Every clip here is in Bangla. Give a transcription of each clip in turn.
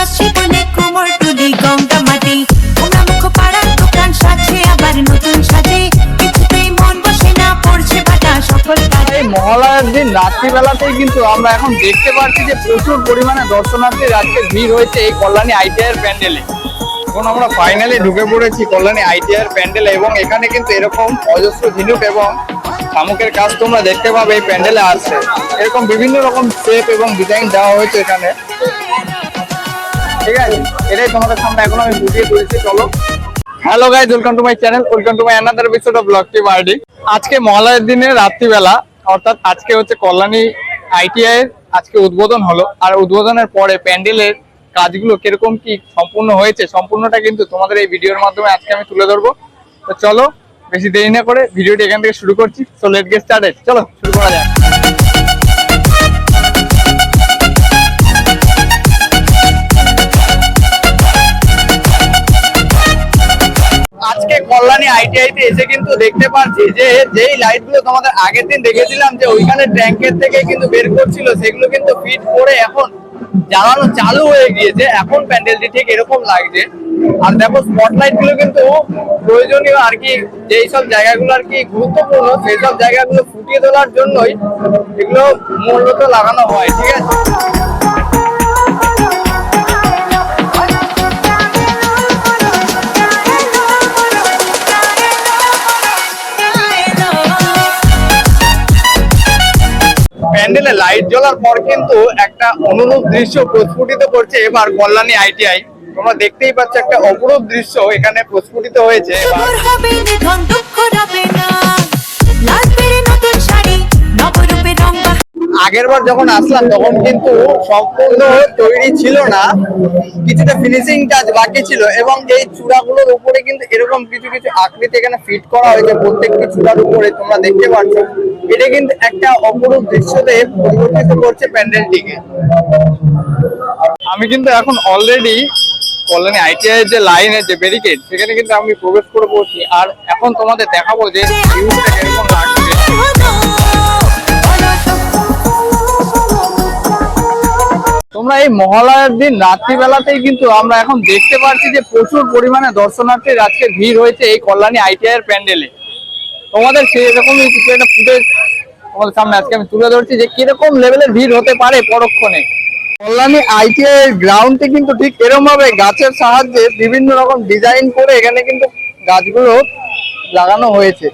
আসছে বলে কোমর তুলি গঙ্গা মাটি। তোমরা মুখ পাড়ার দোকান সাজে, আবার নতুন সাজে। কিছুতেই মন বসে না, পড়ছে বাটা সকল কাজে। মহালয়ার দিন রাত্রিবেলাতেই কিন্তু আমরা এখন দেখতে পাচ্ছি যে প্রচুর পরিমাণে দর্শনার্থীর আজকে ভিড় হয়েছে এই কল্যাণী আইটিআইয়ের প্যান্ডেলে। এখন আমরা ফাইনালি ঢুকে পড়েছি কল্যাণী আইটিআইয়ের প্যান্ডেলে এবং এখানে কিন্তু এরকম অজস্র ঝিনুক এবং শামুকের কাজ তোমরা দেখতে পাবে এই প্যান্ডেলে আসছে। এরকম বিভিন্ন রকম শেপ এবং ডিজাইন দেওয়া হয়েছে এখানে। ঠিক আছে? এটাই তোমাদের সামনে এখন আমি বুঝিয়ে তুলছি, চলো। Hello guys welcome to my channel welcome to my another episode of blog T birdie আজকে মহালয়ের দিনে রাত্রিবেলা, অর্থাৎ আজকে হচ্ছে কল্যাণী আইটিআই এর আজকে উদ্বোধন হলো। আর উদ্বোধনের পরে প্যান্ডেলের কাজগুলো কীরকম কি সম্পূর্ণ হয়েছে, সম্পূর্ণটা কিন্তু তোমাদের এই ভিডিওর মাধ্যমে আজকে আমি তুলে ধরবো। তো চলো, বেশি দেরি না করে ভিডিওটি এখান থেকে শুরু করছি। সো লেট গেট স্টার্টেড চলো, শুরু করা যাক। আজকে কল্যাণী আইটিআই তে এসে কিন্তু দেখতে পাচ্ছি যে যেই লাইটগুলো তোমাদের আগের দিন দেখেছিলাম যে ওইখানে ট্যাঙ্কের থেকে কিন্তু বের করছিল, সেগুলো কিন্তু ফিট করে এখন জ্বালানো চালু হয়ে গিয়েছে। এখন প্যান্ডেলটি ঠিক এরকম লাগছে। আর দেখো স্পটলাইটগুলো কিন্তু প্রয়োজনীয় আর কি, যেই সব জায়গাগুলো আর কি গুরুত্বপূর্ণ, সেই সব জায়গাগুলো ফুটিয়ে তোলার জন্যই এগুলো মূলত লাগানো হয়, ঠিক আছে? প্যান্ডেলে লাইট জ্বলার পর কিন্তু একটা অনুরূপ দৃশ্য প্রস্ফুটিত করছে এবার কল্যাণী আইটিআই। তোমরা দেখতেই পাচ্ছ একটা অপরূপ দৃশ্য এখানে প্রস্ফুটিত হয়েছে। আগের বার যখন আসলাম, তখন কিন্তু সম্পূর্ণ তৈরি ছিল না। কিছুটা ফিনিশিং কাজ বাকি ছিল এবং এই চূড়াগুলোর উপরে কিন্তু এরকম কিছু কিছু আকৃতি এখানে ফিট করা হয়েছে। প্রত্যেকটি চূড়ার উপরে তোমরা দেখতে পাচ্ছ। এটা কিন্তু একটা অপরূপ দৃশ্যতে পরিবর্তিত করছে প্যান্ডেলটিকে। আমি কিন্তু এখন অলরেডি কল্যাণী আইটিআই যে লাইনের যে ব্যারিকেড সেখানে কিন্তু আমি প্রবেশ করে পড়ছি আর এখন তোমাদের দেখাবো যে ভিউটা লাগছে। তোমরা এই মহালয়ার দিন রাত্রিবেলাতেই কিন্তু আমরা এখন দেখতে পাচ্ছি যে প্রচুর পরিমাণে দর্শনার্থীর আজকে ভিড় হয়েছে এই কল্যাণী আইটিআই প্যান্ডেলে। তোমাদের সেরকমই কিছু একটা ফুটেজ তোমাদের সামনে আজকে আমি তুলে ধরছি যে কীরকম লেভেলের ভিড় হতে পারে পরক্ষণে। কল্যাণী আইটিআই এর গ্রাউন্ডে কিন্তু ঠিক এরকম ভাবে গাছের সাহায্যে বিভিন্ন রকম ডিজাইন করে এখানে কিন্তু গাছগুলো লাগানো হয়েছে।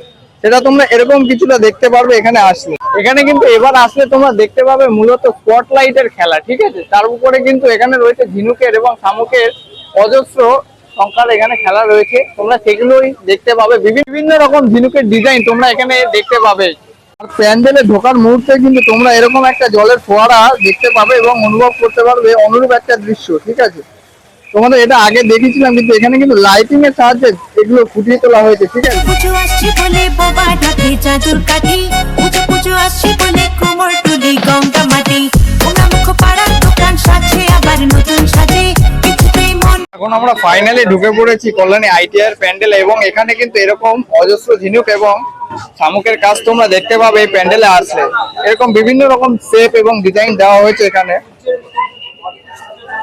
সেটা তোমরা এরকম কিছুটা দেখতে পারবে এখানে আসলে। এখানে কিন্তু এবার আসলে তোমরা দেখতে পাবে মূলত স্পটলাইটের খেলা, ঠিক আছে? তার উপরে কিন্তু এখানে রয়েছে ঝিনুকের এবং শামুকের অজস্র সংখ্যার এখানে খেলা রয়েছে। তোমরা সেগুলোই দেখতে পাবে। বিভিন্ন রকম ঝিনুকের ডিজাইন তোমরা এখানে দেখতে পাবে। আর প্যান্ডেলে ঢোকার মুহূর্তে কিন্তু তোমরা এরকম একটা জলের ফোয়ারা দেখতে পাবে এবং অনুভব করতে পারবে অনুরূপ একটা দৃশ্য, ঠিক আছে? তোমাদের এটা আগে দেখেছিলাম কিন্তু এখানে কিন্তু লাইটিং এর সাহায্যে এগুলো ফুটিয়ে তোলা হয়েছে ঠিক আছে? পুজো আসছে বলে বোবা ডাকে জাদুর কাঠি। পুজো পুজো আসছে বলে কোমর তুলি গঙ্গা মাটি। তোমরা মুখ পাড়ার দোকান সাজে আবার নতুন সাজে। এখন আমরা ফাইনালি ঢুকে পড়েছি কল্যাণী আইটিআর প্যান্ডেল এবং এখানে কিন্তু এরকম অজস্র ঝিনুক এবং শামুকের কাজ তোমরা দেখতে পাবে এই প্যান্ডেলে আসলে। এরকম বিভিন্ন রকম শেপ এবং ডিজাইন দেওয়া হয়েছে এখানে।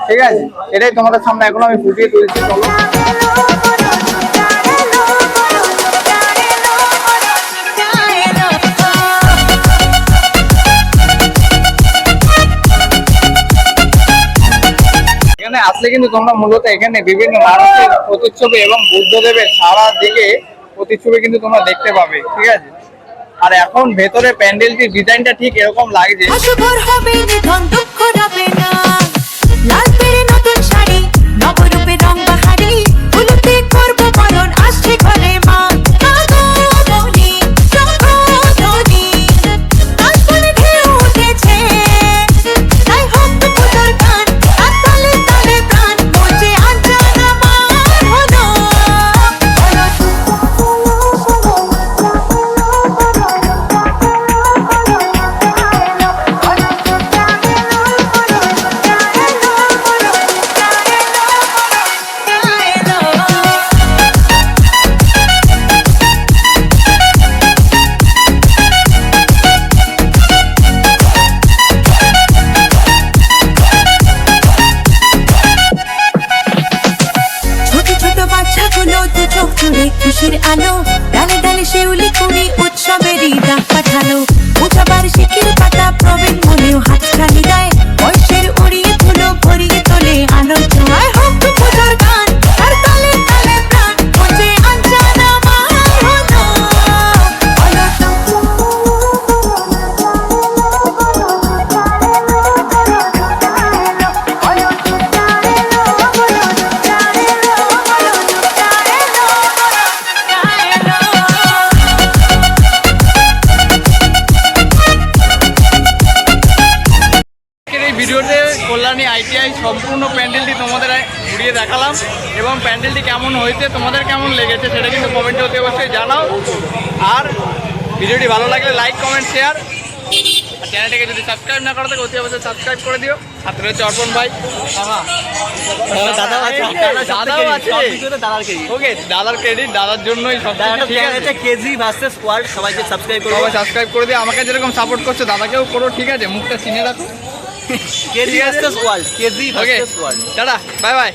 ঠিক আছে? এটাই তোমাদের সামনে এখন আমি ফুটিয়ে তুলছি চলো। এখানে আসলে কিন্তু তোমরা মূলত এখানে বিভিন্ন মানুষের প্রতিচ্ছবি এবং বুদ্ধদেবের সারা দিকে প্রতিচ্ছবি কিন্তু তোমরা দেখতে পাবে, ঠিক আছে? আর এখন ভেতরে প্যান্ডেলটির ডিজাইনটা ঠিক এরকম লাগছে। না। শিউলি কুড়ি উৎসবেরই ডাক পাঠালো। উঠাবার শিখির পাতা ভিডিওতে কল্যাণী আইটিআই সম্পূর্ণ প্যান্ডেলটি তোমাদের ঘুরিয়ে দেখালাম এবং প্যান্ডেলটি কেমন হয়েছে তোমাদের কেমন লেগেছে সেটা কিন্তু কমেন্টে অতি অবশ্যই জানাও। আর ভিডিওটি ভালো লাগলে লাইক কমেন্ট শেয়ার আর চ্যানেলটিকে যদি সাবস্ক্রাইব না করো থাকে অতি অবশ্যই সাবস্ক্রাইব করে দিও। সাথে রয়েছে অর্পণ ভাই। ওকে দাদার ক্রেডিট দাদার জন্যই কেজি ভার্সেস ওয়ার্ল্ড সবাইকে সাবস্ক্রাইব করো সাবস্ক্রাইব করে আমাকে যেরকম সাপোর্ট করছ দাদাকেও করো ঠিক আছে? মুখটা চিনে রাখো। KG. Versus world KG versus world tata bye bye